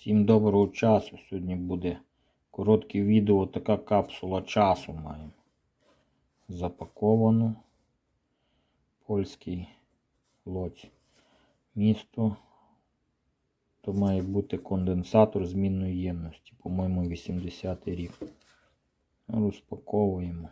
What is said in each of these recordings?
Всім доброго часу. Сьогодні буде коротке відео, така капсула часу маємо. Запаковано. Польський лоць. Місто. То має бути конденсатор змінної ємності. По-моєму, 80 рік. Розпаковуємо.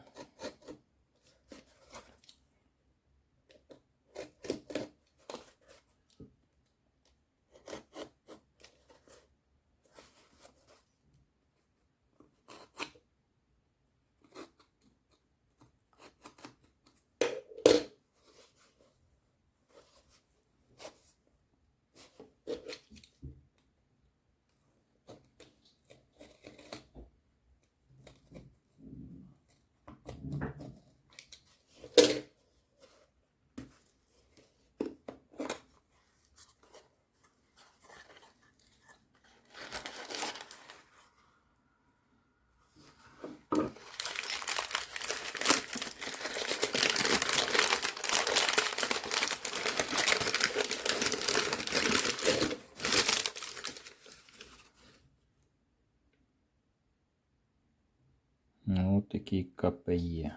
Ну, от такий КПЄ.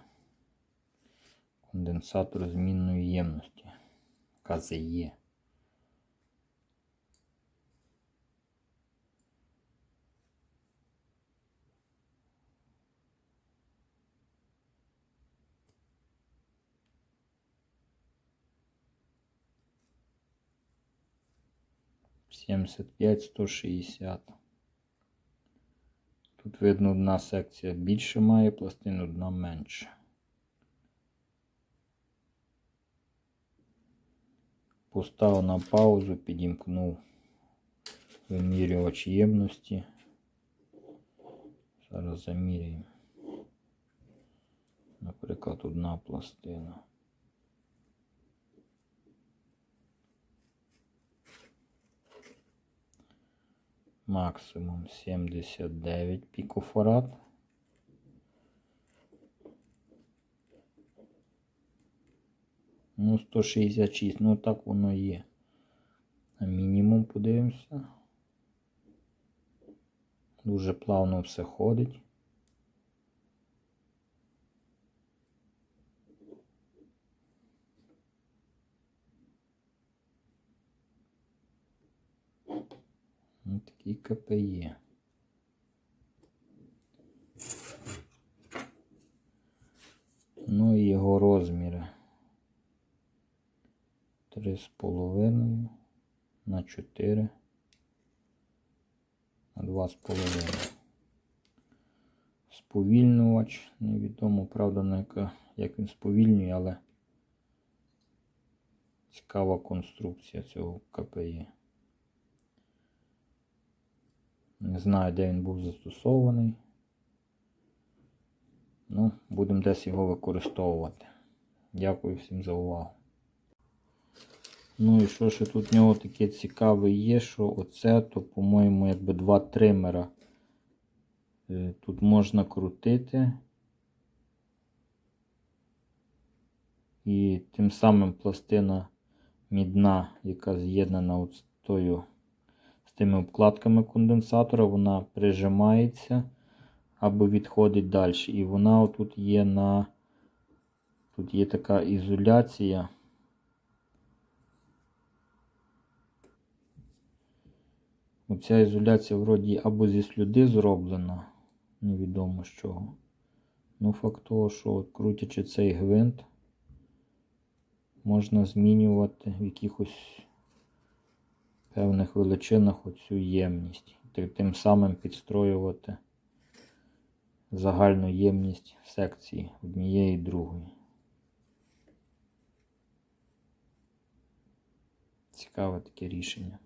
Конденсатор змінної ємності. КЗЄ. Сімдесят п'ять сто шістдесят. Тут видно одна секція більше має пластин, одна менше. Поставив на паузу, підімкнув вимірювач ємності. Зараз заміряємо. Наприклад, одна пластина. Максимум 79 пікофарад. Ну, 166, ну так воно є. А мінімум подивимося. Дуже плавно все ходить. Ось такий КПЄ. Ну і його розміри. 3,5 на 4 на 2,5. Сповільнювач. Невідомо, правда, на яка, як він сповільнює, але цікава конструкція цього КПЄ. Не знаю, де він був застосований. Ну, будемо десь його використовувати. Дякую всім за увагу. Ну і що ще тут в нього таке цікаве є, що оце, то, по-моєму, якби два тримера. Е, Тут можна крутити. І тим самим пластина мідна, яка з'єднана з тою з тими обкладками конденсатора, вона прижимається або відходить далі. І вона тут є на тут є така ізоляція. Оця ізоляція вроді або зі слюди зроблена, невідомо з чого. Ну, факт того, що крутячи цей гвинт, можна змінювати в якихось певних величинах оцю ємність. Тим самим підстроювати загальну ємність секції однієї і другої. Цікаве таке рішення.